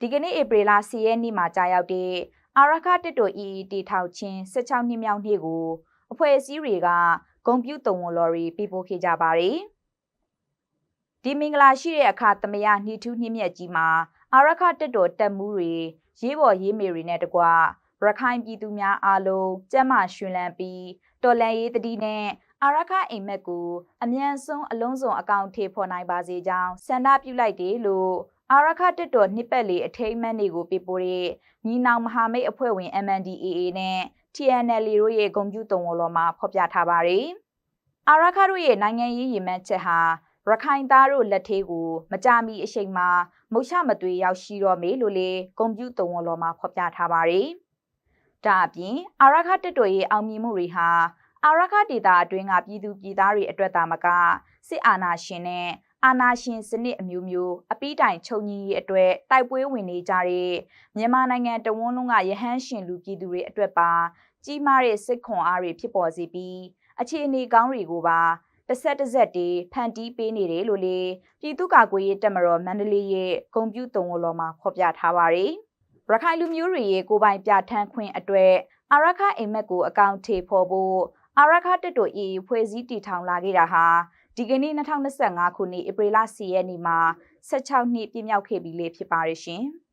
ဒီကနေ့ဧပြီလ10ရက်နေ့မှာကြာရောက်တဲ့အာရခတစ်တို EET ထောက်ချင်း16နှစ်မြောက်နေ့ကိုအဖွဲ့အစည်းတွေကဂုံပြူတုံဝန်လော်ရီပြပို့ခဲ့ကြပါတယ်။ဒီမင်္ဂလာရှိတဲ့အခါသမယနှီထူးနှိမ့်မြက်ကြီးမှာအာရခတစ်တိုတက်မှုတွေရေးပေါ်ရေးမေတွေနဲ့တကွရခိုင်ပြည်သူများအားလုံးကျမ်းမာရှင်လန်းပြီးတော်လန်ရေးတတိနဲ့အာရခအိမ်မက်ကိုအမြန်ဆုံးအလုံးစုံအကောင့်ထေဖော်နိုင်ပါစေကြောင်းဆန္ဒပြုလိုက်တယ်လို့ အာရခတက်တော်နှစ်ပတ်လေးအထိမ်းအမှတ်တွေကိုပြပို့တဲ့ညီနောင်မဟာမိတ်အဖွဲ့ဝင် MNDAA နဲ့ TNL တို့ရဲ့ဂုံပြူတုံဝလော်မှာဖော်ပြထားပါတယ်။အာရခတို့ရဲ့နိုင်ငံရေးရည်မှန်းချက်ဟာရခိုင်သားတို့လက်သေးကိုမကြမီအချိန်မှာမုတ်ချမသွေရောက်ရှိတော့မေလို့လေဂုံပြူတုံဝလော်မှာဖော်ပြထားပါတယ်။ဒါအပြင်အာရခတက်တော်ရဲ့အောင်မြင်မှုတွေဟာအာရခဒေတာအတွင်းကပြည်သူပြည်သားတွေအတွက်သာမကစစ်အာဏာရှင်နဲ့ အာဏာရှင်စနစ်အမျိုးမျိုးအပိတိုင်ချုပ်ညီရေးအတွက်တိုက်ပွဲဝင်နေကြတဲ့မြန်မာနိုင်ငံတဝန်းလုံးကရဟန်းရှင်လူပြည်သူတွေအတွက်ပါကြီးမားတဲ့စစ်ခွန်အားတွေဖြစ်ပေါ်စေပြီးအခြေအနေကောင်းတွေကိုပါတစ်ဆက်တစ်ဆက်တည်းဖန်တီးပေးနေတယ်လို့လေပြည်သူ့ကာကွယ်ရေးတပ်မတော်မန္တလေးရဲ့ဂုံပြူတုံဝလော်မှာဖော်ပြထားပါတယ်ရခိုင်လူမျိုးတွေရဲ့ကိုပိုင်ပြဋ္ဌာန်းခွင့်အတွက်အာရခအိမ်မက်ကိုအကောင့်ထေဖော်ဖို့ အာရခတက်တို့အေဖွဲ့စည်းတည်ထောင်လာခဲ့တာဟာဒီကနေ့2025ခုနှစ်ဧပြီလ10ရက်နေ့မှာ16နှစ်ပြည့်မြောက်ခဲ့ပြီလေဖြစ်ပါရရှင်။